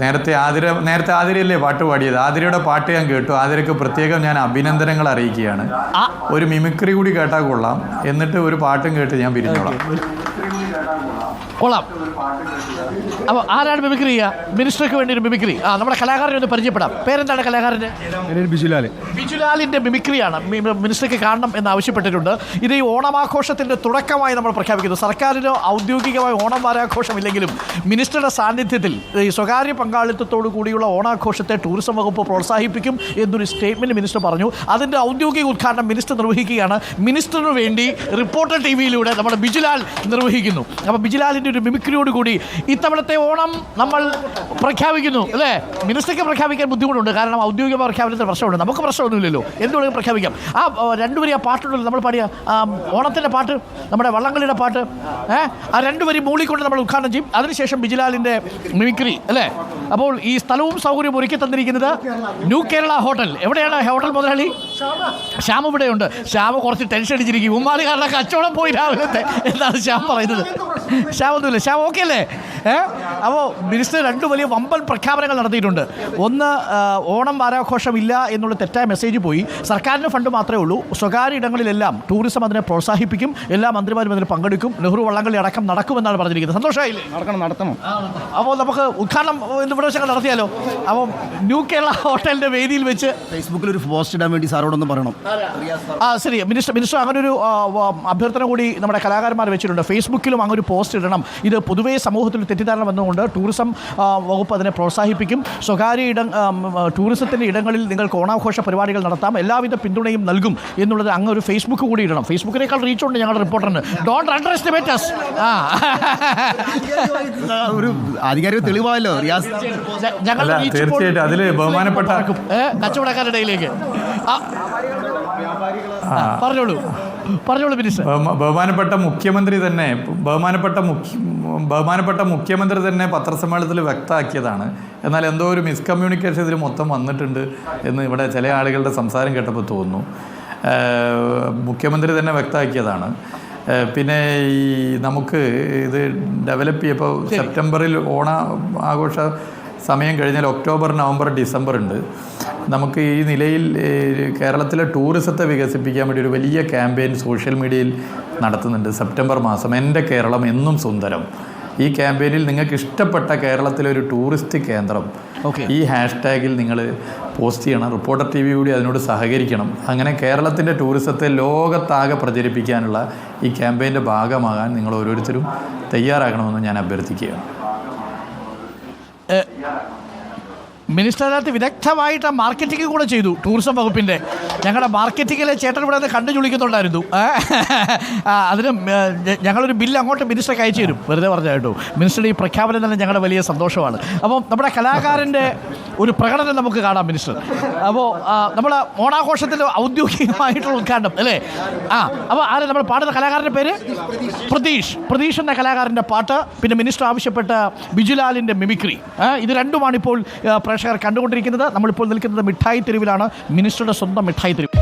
നേരത്തെ ആതിര നേരത്തെ ആതിരയല്ലേ പാട്ട് പാടിയത്? ആതിരയുടെ പാട്ട് ഞാൻ കേട്ടു. ആതിരയ്ക്ക് പ്രത്യേകം ഞാൻ അഭിനന്ദനങ്ങൾ അറിയിക്കുകയാണ്. ഒരു മിമിക്രി കൂടി കേട്ടാൽ കൊള്ളാം. എന്നിട്ട് ഒരു പാട്ടും കേട്ട് ഞാൻ പിരിഞ്ഞോളാം. കൊള്ളാം. അപ്പോൾ ആരാണ് മിമിക്രി ചെയ്യുക? മിനിസ്റ്റർക്ക് വേണ്ടി ഒരു മിമിക്രി ആ നമ്മുടെ കലാകാരനെ ഒന്ന് പരിചയപ്പെടാം. പേരെന്താണ് കലാകാരന്റെ ബിജുലാൽ ബിജുലാലിന്റെ മിമിക്രിയാണ് മിനിസ്റ്റർക്ക് കാണണം എന്ന് ആവശ്യപ്പെട്ടിട്ടുണ്ട്. ഇത് ഈ ഓണമാഘോഷത്തിന്റെ തുടക്കമായി നമ്മൾ പ്രഖ്യാപിക്കുന്നു. സർക്കാരിന് ഔദ്യോഗികമായി ഓണം വാരാഘോഷമില്ലെങ്കിലും മിനിസ്റ്ററുടെ സാന്നിധ്യത്തിൽ ഈ സ്വകാര്യ പങ്കാളിത്തത്തോടു കൂടിയുള്ള ഓണാഘോഷത്തെ ടൂറിസം വകുപ്പ് പ്രോത്സാഹിപ്പിക്കും എന്നൊരു സ്റ്റേറ്റ്മെന്റ് മിനിസ്റ്റർ പറഞ്ഞു. അതിന്റെ ഔദ്യോഗിക ഉദ്ഘാടനം മിനിസ്റ്റർ നിർവഹിക്കുകയാണ്. മിനിസ്റ്ററിന് വേണ്ടി റിപ്പോർട്ടർ ടി വിയിലൂടെ നമ്മുടെ ബിജുലാൽ നിർവഹിക്കുന്നു. അപ്പോൾ ബിജുലാലിന്റെ ഒരു മിമിക്രിയോട് കൂടി ഇത്തവണത്തെ ഓണം നമ്മൾ പ്രഖ്യാപിക്കുന്നു അല്ലേ? മിനിസ്റ്റർക്ക് പ്രഖ്യാപിക്കാൻ ബുദ്ധിമുട്ടുണ്ട്. കാരണം ഔദ്യോഗിക പ്രഖ്യാപനത്തിന് പ്രശ്നമുണ്ട്. നമുക്ക് പ്രശ്നമൊന്നുമില്ലല്ലോ. എന്തുകൊണ്ടും പ്രഖ്യാപിക്കാം. ആ രണ്ടുപേരും ആ പാട്ടുണ്ടല്ലോ. നമ്മൾ പാടിയ ഓണത്തിന്റെ പാട്ട് നമ്മുടെ വള്ളംകളിയുടെ പാട്ട് ഏ? ആ രണ്ടുപേരും മൂളിക്കൊണ്ട് നമ്മൾ ഉദ്ഘാടനം ചെയ്യും. അതിനുശേഷം ബിജിലാലിന്റെ മിമിക്രി അല്ലേ? അപ്പോൾ ഈ സ്ഥലവും സൗകര്യവും ഒരുക്കി തന്നിരിക്കുന്നത് ന്യൂ കേരള ഹോട്ടൽ. എവിടെയാണ് ഹോട്ടൽ മുതലാളി? ശ്യാം ഇവിടെയുണ്ട്. ശ്യാമ കുറച്ച് ടെൻഷൻ അടിച്ചിരിക്കും ഉമ്മാലി കാരണം കച്ചവടം പോയി രാവിലത്തെ. എന്നാണ് ശ്യാം പറയുന്നത്. ശ്യാം ഒന്നുമില്ല. ശ്യാം ഓക്കെ അല്ലേ? ഏ? അപ്പോൾ മിനിസ്റ്റർ രണ്ട് വലിയ വമ്പൻ പ്രഖ്യാപനങ്ങൾ നടത്തിയിട്ടുണ്ട്. ഒന്ന് ഓണം വാരാഘോഷം ഇല്ല എന്നുള്ള തെറ്റായ മെസ്സേജ് പോയി. സർക്കാരിന് ഫണ്ട് മാത്രമേ ഉള്ളൂ. സ്വകാര്യ ഇടങ്ങളിലെല്ലാം ടൂറിസം അതിനെ പ്രോത്സാഹിപ്പിക്കും. എല്ലാ മന്ത്രിമാരും അതിന് പങ്കെടുക്കും. നെഹ്റു വള്ളംകളി അടക്കം നടക്കുമെന്നാണ് പറഞ്ഞിരിക്കുന്നത്. സന്തോഷമായില്ലേ? നടക്കണം നടത്തണം. അപ്പോൾ നമുക്ക് ഉദ്ഘാടനം എന്ത് പ്രദേശങ്ങൾ നടത്തിയാലോ? അപ്പോൾ ന്യൂ കേരള ഹോട്ടലിന്റെ വേദിയിൽ വെച്ച് ഫേസ്ബുക്കിൽ ഒരു പോസ്റ്റ് ഇടാൻ വേണ്ടി സാറോടൊന്ന് പറയണം. ആ ശരി. മിനിസ്റ്റർ മിനിസ്റ്റർ അങ്ങനെ ഒരു അഭ്യർത്ഥന കൂടി നമ്മുടെ കലാകാരന്മാർ വെച്ചിട്ടുണ്ട്. ഫേസ്ബുക്കിലും അങ്ങനെ ഒരു പോസ്റ്റ് ഇടണം. ഇത് പൊതുവേ സമൂഹത്തിൽ തെറ്റിദ്ധാരണ വന്നുകൊണ്ട് ടൂറിസം വകുപ്പ് അതിനെ പ്രോത്സാഹിപ്പിക്കും. സ്വകാര്യ ഇടം ടൂറിസത്തിന്റെ ഇടങ്ങളിൽ നിങ്ങൾക്ക് ഓണാഘോഷ പരിപാടികൾ നടത്താം. എല്ലാവിധ പിന്തുണയും നൽകും എന്നുള്ളത് അങ്ങ് ഒരു ഫേസ്ബുക്ക് കൂടി ഇടണം. ഫേസ്ബുക്കിനേക്കാൾ റീച്ച് ഉണ്ട് ഞങ്ങളുടെ റിപ്പോർട്ടറിന് ഡോണ്ട് അണ്ടർ എസ്റ്റിമേറ്റ് അസ് ആ. ഒരു ആധികാരിക തെളിവായല്ലോ റിയാസ് ഞങ്ങളുടെ തീർച്ചയായിട്ടും അതിൽ ബഹുമാനപ്പെട്ട-. കച്ചവടക്കാരുടെ ഇടയിലേക്ക്. പറഞ്ഞോളൂ. പറഞ്ഞോളൂ മിനിസ്റ്റർ ബഹുമാനപ്പെട്ട മുഖ്യമന്ത്രി തന്നെ ബഹുമാനപ്പെട്ട മുഖ്യ ബഹുമാനപ്പെട്ട മുഖ്യമന്ത്രി തന്നെ പത്രസമ്മേളനത്തിൽ വ്യക്തമാക്കിയതാണ്. എന്നാൽ എന്തോ ഒരു മിസ്കമ്മ്യൂണിക്കേഷൻ ഇതിൽ മൊത്തം വന്നിട്ടുണ്ട് എന്ന് ഇവിടെ ചില ആളുകളുടെ സംസാരം കേട്ടപ്പോൾ തോന്നുന്നു. മുഖ്യമന്ത്രി തന്നെ വ്യക്തമാക്കിയതാണ്. പിന്നെ ഈ നമുക്ക് ഇത് ഡെവലപ്പ് ചെയ്യപ്പോൾ സെപ്റ്റംബറിൽ ഓണ ആഘോഷ സമയം കഴിഞ്ഞാൽ ഒക്ടോബർ നവംബർ ഡിസംബർ ഉണ്ട്. നമുക്ക് ഈ നിലയിൽ കേരളത്തിലെ ടൂറിസത്തെ വികസിപ്പിക്കാൻ വേണ്ടി ഒരു വലിയ ക്യാമ്പയിൻ സോഷ്യൽ മീഡിയയിൽ നടത്തുന്നുണ്ട്. സെപ്റ്റംബർ മാസം എന്റെ കേരളം എന്നും സുന്ദരം. ഈ ക്യാമ്പയിനിൽ നിങ്ങൾക്ക് ഇഷ്ടപ്പെട്ട കേരളത്തിലെ ഒരു ടൂറിസ്റ്റ് കേന്ദ്രം. ഈ ഹാഷ്ടാഗിൽ നിങ്ങൾ പോസ്റ്റ് ചെയ്യണം. റിപ്പോർട്ടർ ടി വി കൂടി അതിനോട് സഹകരിക്കണം. അങ്ങനെ കേരളത്തിന്റെ ടൂറിസത്തെ ലോകത്താകെ പ്രചരിപ്പിക്കാനുള്ള ഈ ക്യാമ്പയിന്റെ ഭാഗമാകാൻ നിങ്ങൾ ഓരോരുത്തരും തയ്യാറാകണമെന്ന് ഞാൻ അഭ്യർത്ഥിക്കുകയാണ്. Yeah. മിനിസ്റ്റർ അതിനകത്ത് വിദഗ്ധമായിട്ട് മാർക്കറ്റിംഗ് കൂടെ ചെയ്തു ടൂറിസം വകുപ്പിന്റെ ഞങ്ങളുടെ മാർക്കറ്റിങ്ങിലെ ചേട്ടൻ ഇവിടെ കണ്ടു ചുളിക്കുന്നുണ്ടായിരുന്നു. അതിന് ഞങ്ങളൊരു ബില്ല് അങ്ങോട്ട് മിനിസ്റ്റർക്ക് അയച്ചു തരും. വെറുതെ പറഞ്ഞ കേട്ടോ. മിനിസ്റ്ററുടെ ഈ പ്രഖ്യാപനം തന്നെ ഞങ്ങളുടെ വലിയ സന്തോഷമാണ്. അപ്പോൾ നമ്മുടെ കലാകാരന്റെ ഒരു പ്രകടനം നമുക്ക് കാണാം മിനിസ്റ്റർ. അപ്പോൾ നമ്മൾ ഓണാഘോഷത്തിൽ ഔദ്യോഗികമായിട്ടുള്ള ഉദ്ഘാടനം അല്ലേ? ആ അപ്പോൾ ആരെ നമ്മൾ പാടുന്ന കലാകാരന്റെ പേര്? പ്രതീഷ്. പ്രതീഷ് എന്ന കലാകാരന്റെ പാട്ട് പിന്നെ മിനിസ്റ്റർ ആവശ്യപ്പെട്ട ബിജുലാലിന്റെ മിമിക്രി ഇത് രണ്ടുമാണ് ഇപ്പോൾ ആ, പ്രേക്ഷകർ കണ്ടുകൊണ്ടിരിക്കുന്നത്. നമ്മളിപ്പോൾ നിൽക്കുന്നത് മിഠായി തെരുവിലാണ്. മിനിസ്റ്ററുടെ സ്വന്തം മിഠായി തെരുവ്.